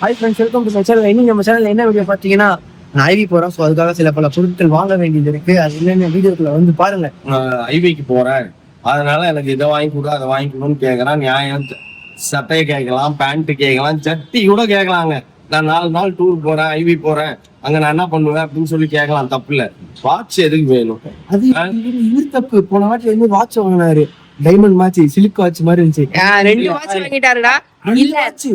Hi friends welcome to my channel இன்னைக்கு நம்ம சேனல்ல என்ன வீடியோ பார்த்தீங்கன்னா நான் ஐவி போறோம் ஸோ அதுக்காக சில பல பொருட்கள் வாங்க வேண்டியது இருக்கு. அது என்னென்ன வீடியோக்குள்ள வந்து பாருங்க ஐவிக்கு போறேன். அதனால எனக்கு இதை வாங்கி கொடு அதை வாங்கி கொடுன்னு கேட்கறான் நியாயம் சட்டையை கேட்கலாம் பேண்ட் கேட்கலாம் சட்டி கூட கேட்கலாங்க நான் நாலு நாள் டூர் போறேன் ஐவி போறேன். அங்க நான் என்ன பண்ணுவேன் அப்படின்னு சொல்லி கேட்கலாம் தப்பு இல்ல. வாட்ச் எதுக்கு வேணும்? அது இவரு- தப்பு. போன வாட்டி வந்து வாட்ச் வாங்கினாரு. டைமண்ட் மேட்ச் சிலிக் வாட்ச் மாதிரி இருந்துச்சு. ரெண்டு வாட்ச் வாங்கிட்டாருடா. இல்ல. வாட்ச்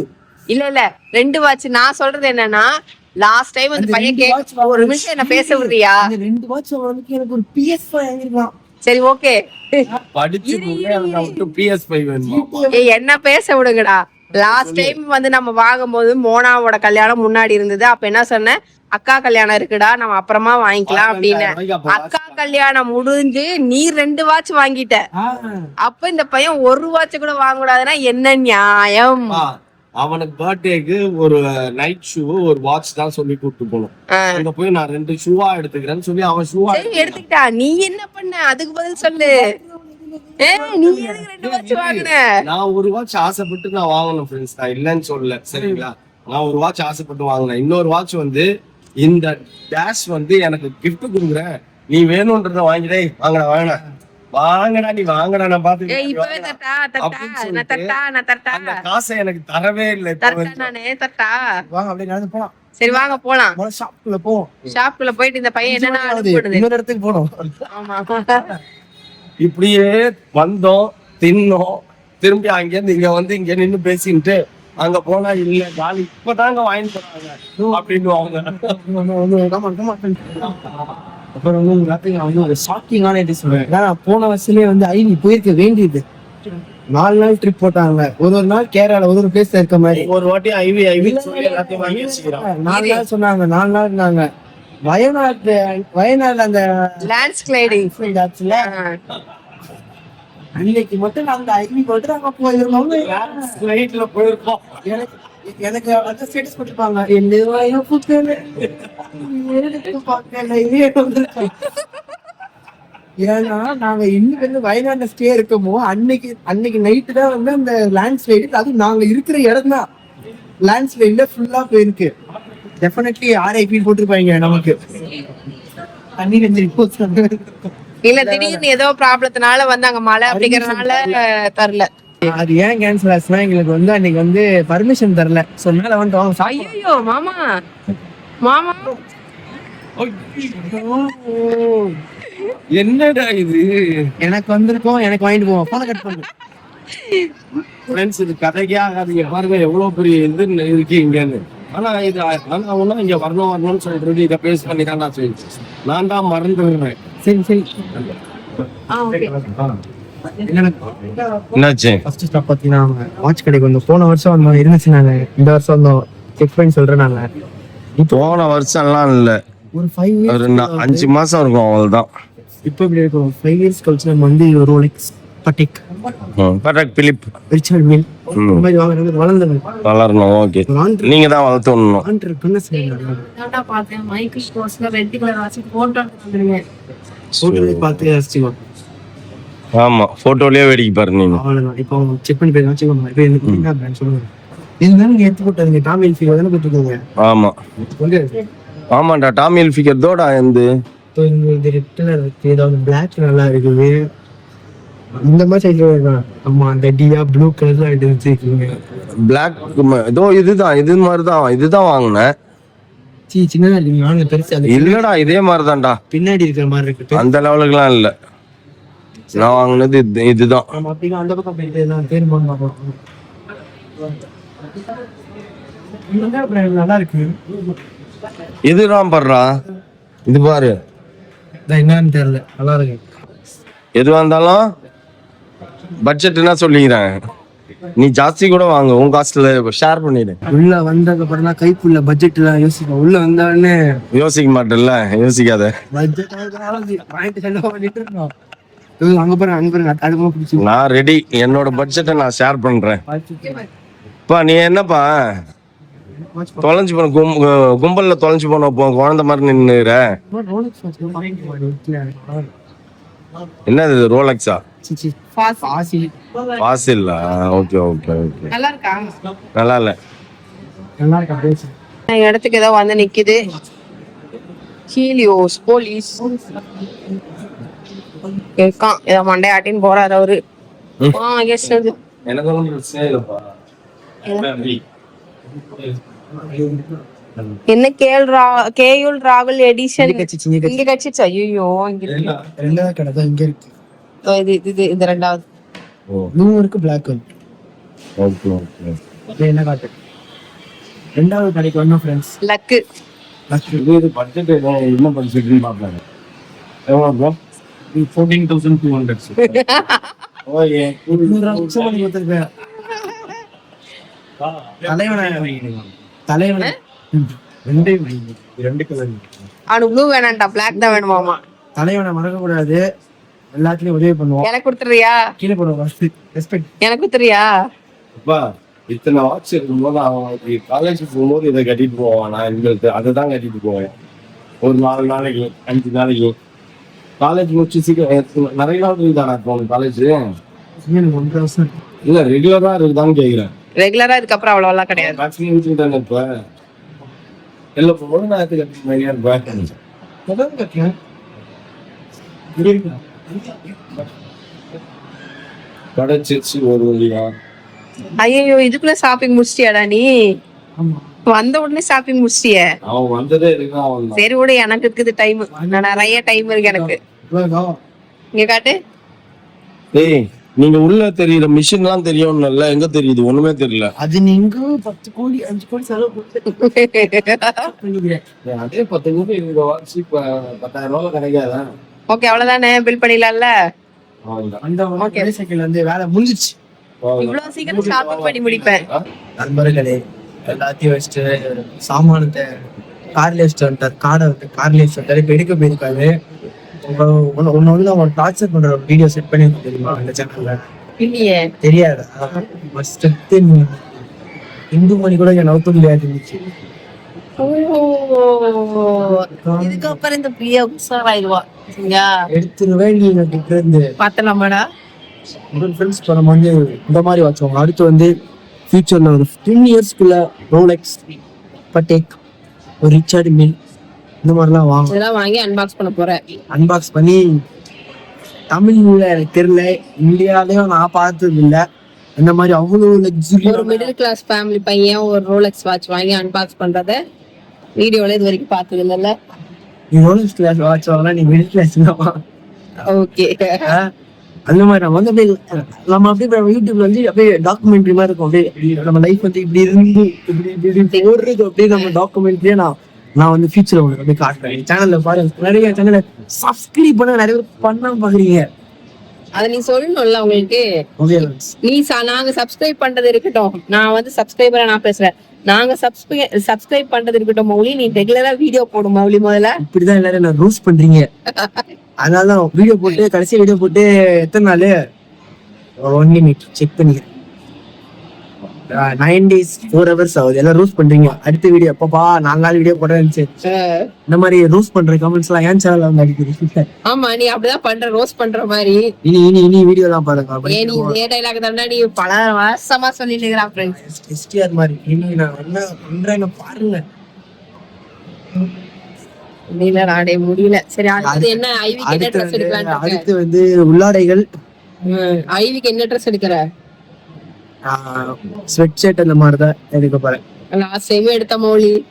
இல்ல இல்ல. ரெண்டு வாட்ச் நான் சொல்றது என்னன்னா லாஸ்ட் டைம் அந்த பையன் ரெண்டு கே watch வாங்க- ஒரு நிமிஷம் என்ன பேச விடுறியா? ரெண்டு வாட்ச் வாங்கினதுக்கு எனக்கு ஒரு பிஎஸ் ஃபைவ் வாங்கிருக்கலாம் சரி ஓகே. படிச்சு பிஎஸ் ஏய் என்ன பேச விடுங்கடா. லாஸ்ட் டைம் வந்து நம்ம வாங்கும்போது மோனாவோட கல்யாணம் முன்னாடி இருந்தது. அப்ப என்ன சொன்னேன்? அக்கா கல்யாணம் இருக்குடா நம்ம அப்புறமா வாங்கிக்கலாம் அப்படின்னு. அக்கா கல்யாணம் முடிஞ்சு நீ ரெண்டு வாட்ச் வாங்கிட்ட. அப்ப இந்த பையன் ஒரு வாட்ச் கூட வாங்க கூடாதுன்னா என்ன நியாயம்? அவனுக்கு பர்த்டேக்கு ஒரு நைட் ஷூ ஒரு வாட்ச் தான் சொல்லி கூப்பிட்டு ஆ. அங்க போய் நான் ரெண்டு ஷூவா எடுத்துக்கிறேன்னு சொல்லி அவன் ஷூவா எடுத்துக்கிட்டா. நீ என்ன பண்ண? அதுக்கு பதில் சொல்லு. வாங்குன? நான் ஒரு வாட்ச் ஆசைப்பட்டு நான் வாங்கணும் ஃப்ரெண்ட்ஸ் நான் இல்லைன்னு சொல்லல. சரிங்களா? நான் ஒரு வாட்ச் ஆசைப்பட்டு வாங்கினேன். இன்னொரு வாட்ச் வந்து இந்த டேஷ் வந்து எனக்கு gift கொடுக்குறேன். நீ வேணும்ன்றத வாங்கிடே. வாங்கடா வாங்கடா. வாங்கடா நீ வாங்கடா நான் பாத்து இப்பவே தட்டா தட்டா நான் தட்டா நான் தட்டா. அந்த காசை எனக்கு தரவே இல்லை இப்போ தட்டா வரைக்கும். நானே தட்டா. வாங்க அப்படியே நடந்து போலாம். சரி வாங்க போலாம். முதல்ல ஷாப்புக்குள்ள போவோம் ஷாப்புக்குள்ள போயிட்டு இந்த பையன் என்னன்னா. அனுப்பிடுது இன்னொரு இடத்துக்கு போனோம் ஆமா. இப்படியே வந்தோம் தின்னோம். திரும்பி அங்கேருந்து இங்க வந்து இங்க நின்னு பேசிட்டு அங்க போனா இல்ல காலி. இப்பதாங்க வாங்கி போறாங்க அப்படின்னு அவங்க அப்புறம் வந்து உங்க ராத்திரி நான் வந்து ஒரு ஷாக்கிங்கான இது சொல்றேன். ஏன்னா நான் போன வருஷத்துலயே வந்து ஐவி போயிருக்க வேண்டியது. நாலு நாள் ட்ரிப் போட்டாங்க. ஒரு ஒரு நாள் கேரளால ஒரு ஒரு பிளேஸ்ல இருக்க மாதிரி. ஒரு வாட்டி ஐவி ஐவி நாலு நாள் சொன்னாங்க நாலு நாள் இருந்தாங்க வயநாடு வயநாடுல அந்த லேண்ட் ஸ்லைடிங் accident ஆச்சுல அன்னைக்கு மட்டும் நான் அந்த ஐவி போட்டு நாங்க போயிருந்தோம். ஃபிளைட்ல போயிருக்கோம். எனக்கு எனக்கு அந்த ஸ்டேட்டஸ் போட்டுப்பாங்க என்ன புத்தல வந்திருக்கேன். ஏன்னா நாங்க இன்னைக்கு வந்து வயநாட்டுல ஸ்டே இருக்கமோ அன்னைக்கு அன்னைக்கு நைட்டு தான் வந்து அந்த லேண்ட் ஸ்லைடு அது நாங்க இருக்கிற இடம் தான் லேண்ட் ஸ்லைட்ல ஃபுல்லா போயிருக்கு. டெஃபினெட்லி ஆர்ஐபி போட்டிருப்பாங்க நமக்கு. தண்ணி ரெஞ்சு போச்சு. இல்ல திடீர்னு ஏதோ ப்ராப்ளத்தினால வந்து அங்க மழை அப்படிங்கறதுனால தரல. அது ஏன் கேன்சல் ஆச்சுன்னா எங்களுக்கு வந்து அன்னைக்கு வந்து பர்மிஷன் தரல. ஸோ மேல வந்துட்டு வாங்க. சாப்பிட்டு ஐயோ மாமா. மாமா என்னடா இது? எனக்கு வந்திருக்கோம் எனக்கு வாங்கிட்டு போவோம் போன கட் பண்ணு. ஃப்ரெண்ட்ஸ் இது கதைக்கே ஆகாதீங்க பாருங்க எவ்வளவு பெரிய இது இருக்கு இங்கன்னு ஆனா இது ஆனா ஒண்ணும் இங்க வரணும் வரணும்னு சொல்றது இதை பேஸ் பண்ணி தான் நான் சொல்லிட்டேன் நான் தான் மறந்துடுறேன். சரி சரி. ஆ ஓகே என்னாச்சு? ஃபர்ஸ்ட் ஸ்டாப் பார்த்தீங்கன்னா வாட்ச் கடைக்கு வந்தோம். போன வருஷம் வந்தோம் இருந்துச்சு நாங்க இந்த வருஷம் வந்தோம். செக் பண்ணி சொல்றேன் நாங்க போன வருஷம்லாம் இல்ல. ஒரு ஃபைவ் ஒரு அஞ்சு மாசம் இருக்கும் அவ்வளவுதான். இப்போ இப்படி இருக்கும்? ஃபைவ் இயர்ஸ் கழிச்சு நம்ம வந்து Rolex Patek Patek Philippe Richard Mille இந்த மாதிரி வாங்குறது வளர்ந்தது வளரணும் ஓகே. நீங்க தான் வளர்த்து பார்த்தேன். ஸ்போர்ட்ஸ்ல ரெட் கலர் வாட்ச் போட்டோ பார்த்து ரசிச்சுக்கோ. ஆமா போட்டோலயே வேடிக்கை பாரு நீங்க. அவ்வளோதான் இப்போ செக் பண்ணி போய் வச்சுக்கோங்க இப்போ எனக்கு சொல்லுங்க? இதுதான் நீங்க எடுத்து போட்டதுங்க. டாம் எல்ஃபி தானே போட்டுருக்கோங்க ஆமா. ஆமாண்டா டாமி எல்ஃபிகர் தோடா இந்த இது ரெட் கலர் இருக்கு. ஏதாவது பிளாக் நல்லா இருக்குது. இந்த மாதிரி சைஸ்ல வேணும்? ஆமா அந்த டியா ப்ளூ கலர்ல எடுத்து வச்சிருக்கீங்க. பிளாக் இதோ இதுதான் இது மாதிரிதான் இதுதான் வாங்கினேன். சீ சின்னதா வாங்க பெருசு இல்லடா இதே மாதிரிதான்டா. பின்னாடி இருக்கிற மாதிரி இருக்கு. அந்த லெவலுக்குலாம் இல்ல. நான் வாங்கினது இது- இதுதான். நல்லா இருக்கு. இதுதான் படுறா இது பாரு. என்னன்னு தெரியல. நல்லா இருக்கு. எதுவா இருந்தாலும் பட்ஜெட் என்ன சொல்லிக்கிறேன். நீ ஜாஸ்தி கூட வாங்க. உன் காசுல ஷேர் பண்ணிடு. உள்ள வந்ததுக்கு அப்புறம் தான் கைக்குள்ள பட்ஜெட் எல்லாம் யோசிப்போம். உள்ள வந்த உடனே யோசிக்க மாட்டேல்ல யோசிக்காத. பட்ஜெட் வாங்கிட்டு செலவு பண்ணிட்டு இருந்தோம். அங்க பாருங்க அங்க பாருங்க பிடிச்சி நான் ரெடி என்னோட பட்ஜெட்டை நான் ஷேர் பண்றேன். பா நீ என்னப்பா? தொலைஞ்சு போன கும்பல்ல தொலைஞ்சு போன போ குழந்தை மாதிரி நின்னுற என்னது இது ரோலக்ஸா? பாசில்லா ஓகே ஓகே ஓகே. நல்லா இருக்கா நல்லா இல்ல நல்லா இருக்கா இடத்துக்கு ஏதோ வந்து நிக்குது. Helios police. இருக்கான். ஏதோ மண்டையாட்டின்னு போறாரு அவரு. என்ன கேள் ரா கேயுல் ராகுல் எடிஷன் இங்க கட்சி இங்க கட்சி. இங்க கட்சிச்சு? ஐயோ இங்க இருக்கு. ரெண்டாவது கடை தான் இங்க இருக்கு. இது இது- இது ரெண்டாவது. ப்ளூ இருக்கு பிளாக் இருக்கு. ஓகே ஓகே அப்படியே என்ன காட்டு? ரெண்டாவது கடைக்கு வரணும் ஃப்ரெண்ட்ஸ் லக்கு இது இது பட்ஜெட் என்ன பட்ஜெட்னு பார்ப்பாங்க எவ்வளோ bro fourteen thousand two hundred okay தலைவனை தலைவனை ரெண்டே வாங்கி ரெண்டு கலர் அவனுக்கு ப்ளூ வேணான்டா பிளாக் தான் வேணுமாமா தலைவனை மறக்க கூடாது எல்லாத்துலயும் உதவி பண்ணுவோம். எனக்கு கொடுத்துறியா கீழே போடுவோம் ரெஸ்பெக்ட் எனக்கு கொடுத்துறியா அப்பா இத்தனை வாட்ச் இருக்கும்போது அவன் காலேஜ் போகும்போது இதை கட்டிட்டு போவான். நான் எங்களுக்கு அதை தான் கட்டிட்டு போவேன். ஒரு நாலு நாளைக்கு அஞ்சு நாளைக்கு. காலேஜ் முடிச்சு சீக்கிரம் நிறைய நாள் இருக்குதானா இப்போ உனக்கு காலேஜ் எனக்கு ஒன்றரை வருஷம் இருக்கு. இல்ல ரெகுலரா இருக்குதான்னு கேக்குறேன். ரெகுலரா இதுக்கப்புறம் அவ்வளோலாம் கிடையாது. மேக்ஸிமம் வீட்டுக்கு தானே போகும்போது நான் எடுத்து கட்டி மாதிரியா இருப்பேன் கட்டினேன் இருக்கா? கிடைச்சிருச்சு ஒரு வழியா. ஐயோ இதுக்குள்ள ஷாப்பிங் முடிச்சிட்டியாடா நீ? வந்த உடனே ஷாப்பிங் முடிச்சிட்டியே? அவன் வந்ததே தான். சரி விடு எனக்கு இருக்குது டைம் நான் நிறைய டைம் இருக்கு எனக்கு. இங்க காட்டு. டேய் நீங்க உள்ள தெரியுற மிஷின்லாம் தெரியும்ல எங்க தெரியுது? ஒண்ணுமே தெரியல. அது நீங்க பத்து கோடி அஞ்சு கோடி செலவு ஏய், அதே பத்து ரூபாய் இந்த வாட்ச் பத்தாயிரம் ரூபாய் கிடைக்காதா? ஓகே அவ்வளவுதானே பில் பண்ணிடலாம்ல. அந்த. ஒரே செகண்ட்ல வந்து வேலை முடிஞ்சிச்சு. இவ்வளவு சீக்கிரம் ஷாப்பிங் பண்ணி முடிப்பேன். நண்பர்களே எல்லாத்தையும் வச்சுட்டு சாமானத்தை கார்ல வச்சுட்டு வந்துட்டார். காடை வந்து கார்ல வச்சுட்டு வந்துட்டாரு. இப்ப எடுக்க போயிருக்காரு ஒன்னு ஒண்ணு அவன் டார்ச்சர் பண்ற வீடியோ செட் பண்ணி தெரியுமா? அந்த சேனல்ல இல்லையே. தெரியாது. ஃபர்ஸ்ட் இந்து மணி கூட என் நவுத்த முடியாது இருந்துச்சு. இதுக்கப்புறம் இந்த பிரியா உஷாராயிருவா சரியா எடுத்துருவேன் நீங்க கிட்ட இருந்து. பார்த்தலாமாடா உங்கள் ஃப்ரெண்ட்ஸ் இப்போ நம்ம வந்து இந்த மாதிரி வச்சோம் அடுத்து வந்து ஃபியூச்சர்ல ஒரு டென் இயர்ஸ்க்குள்ள ரோலெக்ஸ் பட்டேக் ஒரு ரிச்சார்ட் மில் இந்த மாதிரிலாம் வாங்க. இதெல்லாம் வாங்கி அன்பாக்ஸ் பண்ண போறேன். அன்பாக்ஸ் பண்ணி தமிழ்ல எனக்கு தெரியல இந்தியாலயும் நான் பார்த்தது இல்ல இந்த மாதிரி அவ்வளவு லக்ஸுரி ஒரு மிடில் கிளாஸ் ஃபேமிலி பையன் ஒரு ரோலெக்ஸ் வாட்ச் வாங்கி அன்பாக்ஸ் பண்றத வீடியோல இது வரைக்கும் பார்த்தது இல்லைல்ல நீ ரோலெக்ஸ் கிளாஸ் வாட்ச் வாங்கினா நீ மிடில் கிளாஸ் தான் ஓகே அந்த மாதிரி நம்ம வந்து அப்படியே நம்ம அப்படியே யூடியூப்ல வந்து அப்படியே டாக்குமெண்ட்ரி மாதிரி இருக்கும். அப்படியே நம்ம லைஃப் வந்து இப்படி இருந்து இப்படி இப்படி ஓடுறது அப்படியே நம்ம டாக்குமெண்ட்ரியே நான் நான் வந்து ஃபியூச்சர் உங்களுக்கு அப்படியே காட்டுறேன். சேனல்ல பாருங்க நிறைய சேனல்ல சப்ஸ்கிரைப் பண்ண நிறைய பேர் பண்ணாம பாக்குறீங்க. அத நீ சொல்லணும்ல உங்களுக்கு. நீ ச- நாங்க சப்ஸ்கிரைப் பண்றது இருக்கட்டும். நான் வந்து சப்ஸ்கிரைபரா நான் பேசுறேன். நாங்க சப்ஸ்கிரை சப்ஸ்கிரைப் பண்றது இருக்கட்டும் மௌலி. நீ ரெகுலரா வீடியோ போடும் மௌலி முதல்ல? இப்படிதான் எல்லாரும் என்ன ரூஸ் பண்றீங்க. அதனால தான் வீடியோ போட்டு கடைசி வீடியோ போட்டு எத்தனை நாள்? ஒன் மினிட் செக் பண்ணிக்கிறேன். நைன் டேஸ் ஃபோர் ஹவர்ஸ் ஆகுது. எல்லாம் ரூஸ் பண்றீங்க. அடுத்த வீடியோ எப்பப்பா நாலு நாள் வீடியோ போட்டேன் இந்த மாதிரி ரூஸ் பண்ற கமெண்ட்ஸ் எல்லாம் ஏன் சேனல்ல வந்து அடிக்குது ஆமா நீ அப்படிதான் பண்ற ரோஸ் பண்ற மாதிரி. இனி இனி இனி வீடியோ எல்லாம் பாருங்க. நீ இதே டைலாக் தானே நீ பல வருஷமா சொல்லிட்டு இருக்கிற ஃப்ரெண்ட்ஸ் எஸ்டிஆர் மாதிரி. இனி நான் என்ன பண்றேன்னு பாருங்க. முடியல. சரி அடுத்து என்ன? ஐவிக்கு என்ன ட்ரெஸ் அடுத்து வந்து உள்ளாடைகள். ஐவிக்கு என்ன ட்ரெஸ் எடுக்கிற? ஸ்வெட் ஷர்ட் அந்த மாதிரி தான் எடுக்க போறேன். லாஸ்ட் டைம் எடுத்த மௌலி.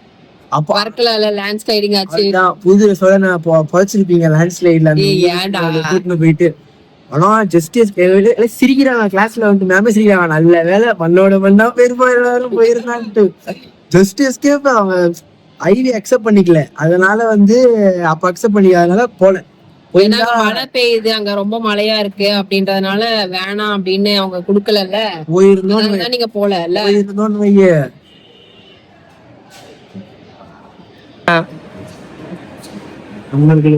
அப்போ வர்க்கலால லேண்ட் ஸ்லைடிங் ஆச்சு புது சொல்ல நான் பொ- புதைச்சிருப்பீங்க லேண்ட்ஸ்லைட்ல ஏய், ஏன்டா? கூட்டிட்டு போயிட்டு. ஆனா ஜஸ்டிஸ் சிரிக்கிறாங்க கிளாஸ்ல வந்து மேமே சிரிக்கிறாங்க நல்ல வேலை பண்ணோட பண்ணா பெருமா எல்லாரும் போயிருந்தான்ட்டு. ஜஸ்டிஸ்க்கே அவன் ஐவி அக்செப்ட் பண்ணிக்கல. அதனால வந்து அப்ப அக்செப்ட் பண்ணிக்காதனால போல. ஏன்னா மழை பெய்யுது அங்க ரொம்ப மழையா இருக்கு அப்படின்றதுனால வேணாம் அப்படின்னு அவங்க குடுக்கலல்ல? போயிருந்தோம் நீங்க போல இல்ல போயிருந்தோம்னு வைய. உங்களுக்கு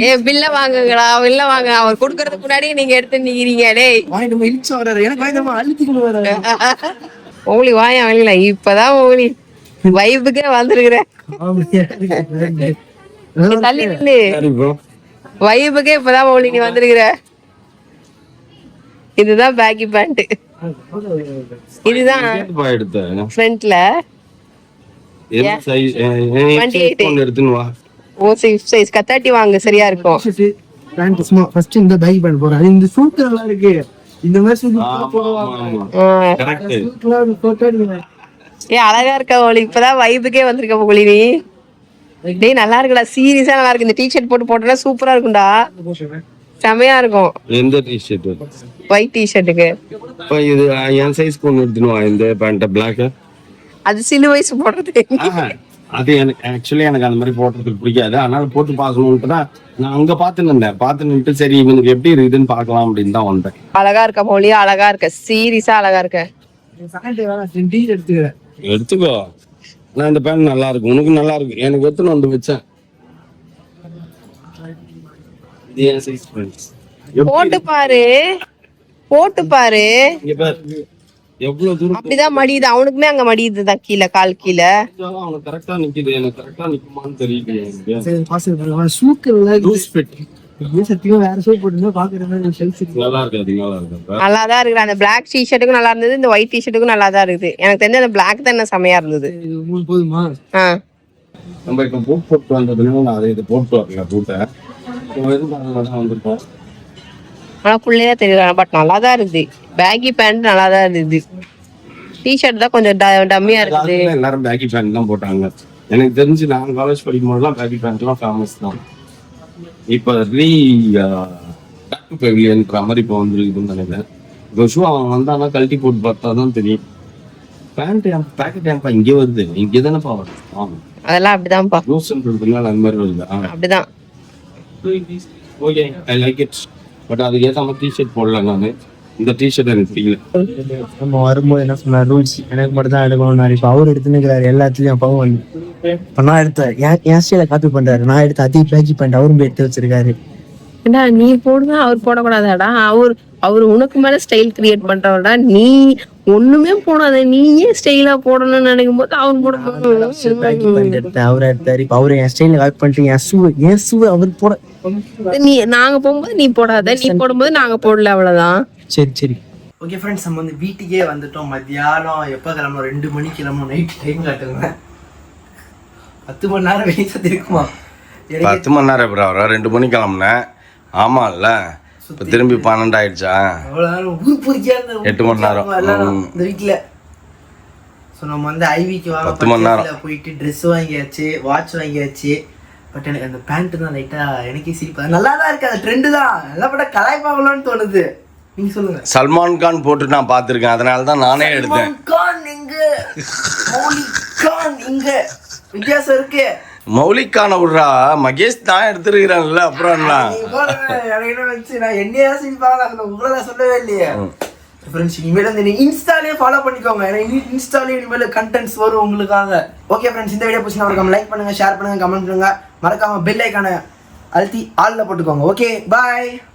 ஏ பில்ல வாங்க அவர் குடுக்கறதுக்கு முன்னாடி நீங்க எடுத்து நிக்கிறீங்க டேய். வாங்கிட்டு இழிச்சு வர்றாரு. எனக்கு வாங்கிட்டு அழுத்திக்கணும் வாயா வெளியில. இப்பதான் ஓலி. வைப்புக்கே வந்திருக்கிற. நீ தள்ளி நில்லு. இப்பதான் ஓலி நீ வந்திருக்கிற. இதுதான் பேக்கி பேண்ட் இதுதான் ஃப்ரண்ட்ல ஓ சைஸ் சைஸ் கத்தாட்டி வாங்க சரியா இருக்கும். பேண்ட் சும்மா ஃபர்ஸ்ட் இந்த பை பண்ண போறேன் அது இந்த சூட் நல்லா இருக்கு. இந்த மாதிரி சூட் போடுவாங்க. ஏ அழகா இருக்க ஒளி இப்பதான் வைபுக்கே வந்திருக்க ஒளி நீ. டேய் நல்லா இருக்குடா. சீரியஸா நல்லா இருக்கு. இந்த டிஷர்ட் போட்டு போட்டோன்னா சூப்பரா இருக்கும்டா. செமையா இருக்கும். எந்த டிஷர்ட் ஒயிட் டிஷர்ட்டுக்கு இப்போ இது என் சைஸ்க்கு ஒன்று எடுத்துன்னு வா. இந்த பேண்ட்டை பிளாக் அது சின்ன வயசு போடுறது. அது எனக்கு ஆக்சுவலி எனக்கு அந்த மாதிரி போடுறதுக்கு பிடிக்காது. அதனால போட்டு பார்க்கணுன்ட்டு தான் நான் அங்க பார்த்து நின்றேன் பார்த்து நின்றுட்டு சரி இவனுக்கு எப்படி இருக்குதுன்னு பார்க்கலாம் அப்படின்னு தான் வந்தேன். அழகா இருக்க மொழி? அழகா இருக்க. சீரியஸா அழகா இருக்க. எடுத்துக்கோ. நான் இந்த பேண்ட் நல்லா இருக்கு உனக்கு நல்லா இருக்கு எனக்கு எத்தனை வந்து வச்சேன் போட்டு பாரு. போட்டு பாரு. இங்க பாரு. எவ்வளவு தூரம் அப்படிதான் மடியுது. அவனுக்குமே அங்க மடியுதுதான் கீழே கால் கீழே. அவனுக்கு கரெக்டா நிக்குது. எனக்கு கரெக்டா நிக்குமான்னு தெரியல லூஸ் ஃபிட் இருக்கு சத்தியமா வேற சூட் போட்டுருந்தா பாக்குற மாதிரி ஷெல்ஸ் இருக்கு. நல்லா இருக்கு அது நல்லா இருக்கு. நல்லா தான் இருக்குது அந்த பிளாக் டிஷர்ட்டுக்கும் நல்லா இருந்தது இந்த ஒயிட் டிஷர்ட்டுக்கும் நல்லா தான் இருக்குது. எனக்கு தெரிஞ்ச அந்த பிளாக் தான் என்ன செமையா இருந்தது. இது உங்களுக்கு போதுமா? ஆ. நம்ம இப்ப பூட் போட்டு வந்ததுனால நான் அதை இது போட்டு வரல பூட்டை எதுவும் தான் வந்திருக்கோம். ஆனா புள்ளையா தெரியல பட் நல்லா தான் இருக்குது. பேக்கி பேண்ட் நல்லா தான் இருக்குது. டிஷர்ட் தான் கொஞ்சம் ட- டம்மியா இருக்குது. எல்லாரும் பேக்கி பேண்ட் தான் போட்டாங்க. எனக்கு தெரிஞ்சு நான் காலேஜ் படிக்கும் போதெல்லாம் பேக்கி பேண்ட்லாம் ஃபேமஸ் தான். இப்போ ரீ பேக் டு பெவிலியன்ற மாதிரி இப்போ வந்துருக்குதுன்னு நினைக்கிறேன் இப்போ ஷூ அவன் வந்தானா கழட்டி போட்டு பார்த்தா தான் தெரியும். பேண்ட் என் பேக்கெட் ஏன்ப்பா இங்கே வருது? இங்கே தானேப்பா வருது? ஆமாம் அதெல்லாம் அப்படிதான்ப்பா. லூஸ்ன்றதுனால அந்த மாதிரி வருது. அப்படிதான். Okay I like it but அதுக்கு ஏற்ற மாதிரி டிஷர்ட் போடல நான். இந்த டிஷர்ட் எனக்கு பிடிக்கல நம்ம வரும்போது என்ன சொன்னார்? ரூல்ஸ் எனக்கு மட்டும் தான் எடுக்கணும் இப்ப அவர் எடுத்துனுக்கிறாரு எல்லாத்துலயும் பாவம் வந்து. இப்ப நான் எடுத்தேன் என் என் ஸ்டைல காப்பி பண்றாரு. நான் எடுத்து அதே பேக்கி பண்ணிட்டு அவரும் போய் எடுத்து வச்சிருக்காரு. ஏண்டா நீ போடுனா அவர் போடக்கூடாதாடா? அவர் அவர் உனக்கு மேல ஸ்டைல் கிரியேட் பண்றவடா நீ ஒண்ணுமே போடாத. நீ ஏன் ஸ்டைலா போடணும்னு நினைக்கும் போது அவர் போட அவரை எடுத்தாரு. இப்ப அவரு என் ஸ்டைல காப்பி பண்ணிட்டு என் ஷூ என் ஷூ அவர் போட நீ நாங்க போகும்போது நீ போடாத. நீ போடும்போது நாங்க போடல அவ்வளவுதான். சரி சரி. ஓகே ஃப்ரெண்ட்ஸ் நம்ம வந்து வீட்டுக்கே வந்துட்டோம். மத்தியானம் எப்போ கிளம்பணும் ரெண்டு மணிக்கு கிளம்பணும் நைட் டைம் காட்டுங்க. பத்து மணி நேரம் வெளியே இருக்குமா பத்து மணி நேரம் எப்படா வர ரெண்டு மணிக்கு கிளம்புனேன். ஆமாம்ல இப்போ திரும்பி பன்னெண்டு ஆயிடுச்சா? எட்டு மணி நேரம். இந்த வீட்டில் ஸோ நம்ம வந்து ஐவிக்கு வாங்க பத்து மணி நேரம். போயிட்டு ட்ரெஸ் வாங்கியாச்சு வாட்ச் வாங்கியாச்சு. பட் எனக்கு அந்த பேண்ட் தான் லைட்டாக எனக்கே சிரிப்பா. நல்லா தான் இருக்கு. அந்த ட்ரெண்டு தான். நல்லா பட்ட கலாய்ப்பாங்களான்னு தோணுது. நீங்கள் சொல்லுங்க. சல்மான் கான் போட்டு நான் பார்த்துருக்கேன். அதனால தான் நானே எடுத்தேன். கான் இங்க மௌலி கான் இங்க வித்தியாசம் இருக்கு. மௌலிக் கானை விட்றா. மகேஷ் தான் எடுத்துருக்கிறேன்ல அப்புறம் என்ன? நீங்க வந்துச்சு, நான் என்னையா சிரிப்பாங்க, உங்களை சொல்லவே இல்லையே. Friends, இனிமேல் வந்து நீங்க இன்ஸ்டாலயே follow பண்ணிக்கோங்க. ஏன்னா இனி இன்ஸ்டாலயே இனிமேல் contents வரும் உங்களுக்காக. ஓகே ஃப்ரெண்ட்ஸ் இந்த வீடியோ பிடிச்சினா மறக்காம லைக் பண்ணுங்க ஷேர் பண்ணுங்க கமெண்ட் பண்ணுங்க. மறக்காம பெல் ஐக்கான அழுத்தி ஆல்ல போட்டுக்கோங்க. Okay bye